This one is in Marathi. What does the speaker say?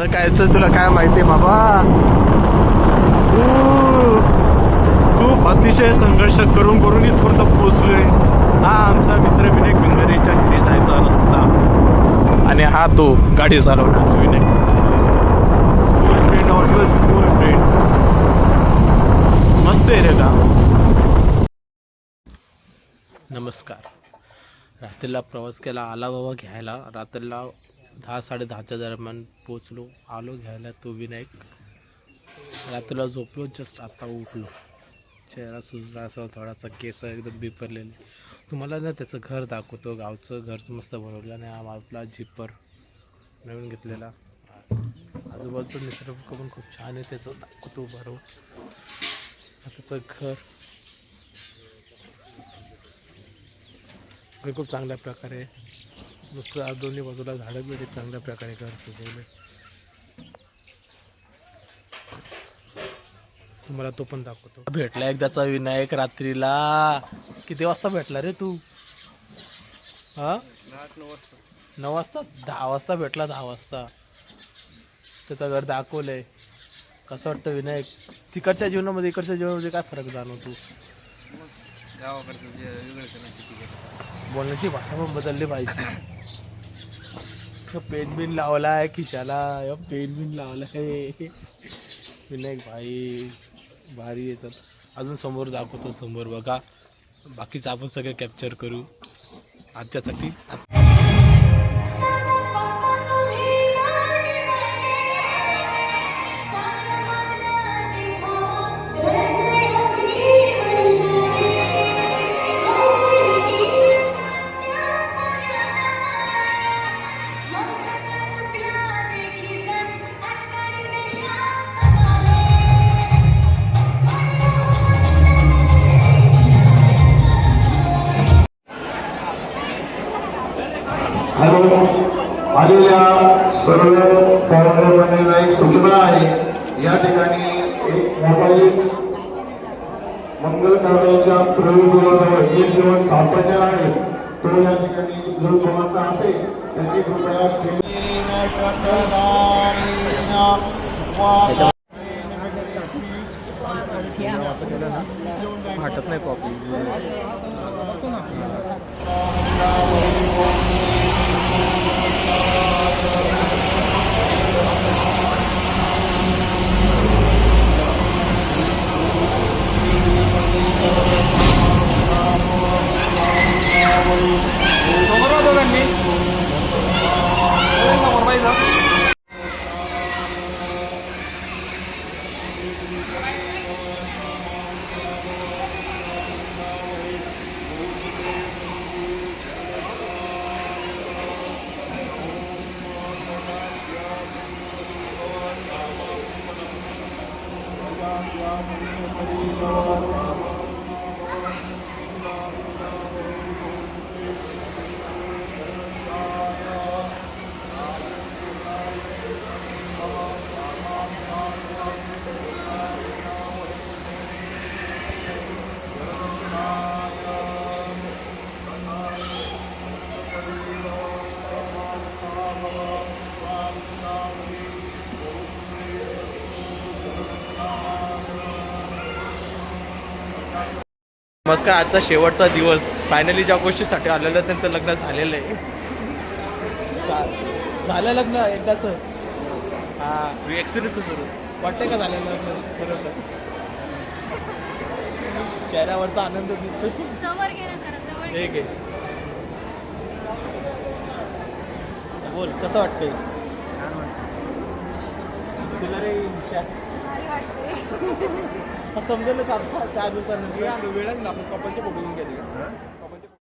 आता काय तर तुला काय माहितीये बाबा? खूप खूप अतिशय संघर्ष करून करून इथपर्यंत पोहोचलोय. हा आमचा मित्र विनायक बिनवरेच्या घरी जायचा रस्ता. आणि हा तो गाडी चालवणार Vinayak school friend always school friend मस्त आहे रे का नमस्कार. रात्रीला प्रवास केला आला बाबा घ्यायला. रात्रीला दहा साडेदहाच्या दरम्यान पोचलो आलो घ्यायला तो विनायक. रात्रीला झोपलो जस्ट आत्ता उठलो. चेहरा सुजला असा थोडासा केस एकदम बिपरलेले. तुम्हाला ना त्याचं घर दाखवतो गावचं घर मस्त बनवलं आणि हा आपला जिपर नवीन घेतलेला. आजूबाजूचं निसर्ग पण खूप छान आहे त्याचं दाखवतो बरोबर त्याचं घर. घर खूप चांगल्या प्रकारे नुसतं आज दोन्ही बाजूला झाडं मिळते चांगल्या प्रकारे घर सजवले. तुम्हाला तो पण दाखवतो. भेटला एकदाचा विनायक रात्रीला. किती वाजता भेटला रे तू? हा? नऊ वाजता? दहा वाजता भेटला दहा वाजता. त्याचं घर दाखवलंय. कसं वाटतं विनायक? तिकडच्या जीवनामध्ये इकडच्या जीवनामध्ये काय फरक जाणवतो? गावाकडचं जे किती गेलं बोलण्याची भाषा पण बदलली पाहिजे. पेन बिन लावलाय खिशाला. पेन बिन लावलाय. विनायक भाई भारी आहे सर. अजून समोर दाखवतो समोर बघा. बाकीचं आपण सगळं कॅप्चर करू. आजच्यासाठी या सर्व पाहुण्यांना एक सूचना आहे. या ठिकाणी एक मोबाईल मंगल कार्याच्या प्रयोगजवळ एक जवळ सापडलेला आहे तो या ठिकाणी जर कोणाचा असेल त्यांनी कृपया फाटत नाही कॉपी. الله. नमस्कार आजचा शेवटचा दिवस. फायनली ज्या गोष्टीसाठी आलेलं त्यांचं लग्न झालेलं आहे. झालं लग्न एकदाच हा एक्सपिरियन्स सुरू. वाटतंय का झालेलं लग्न? बरोबर. चेहऱ्यावरचा आनंद दिसतो. ठीक आहे बोल कसं वाटतंय? तुला रे समजेलच आता चार दिवसानंतर. वेळाच ना आपण कपलचे फोटो घेऊन घेतले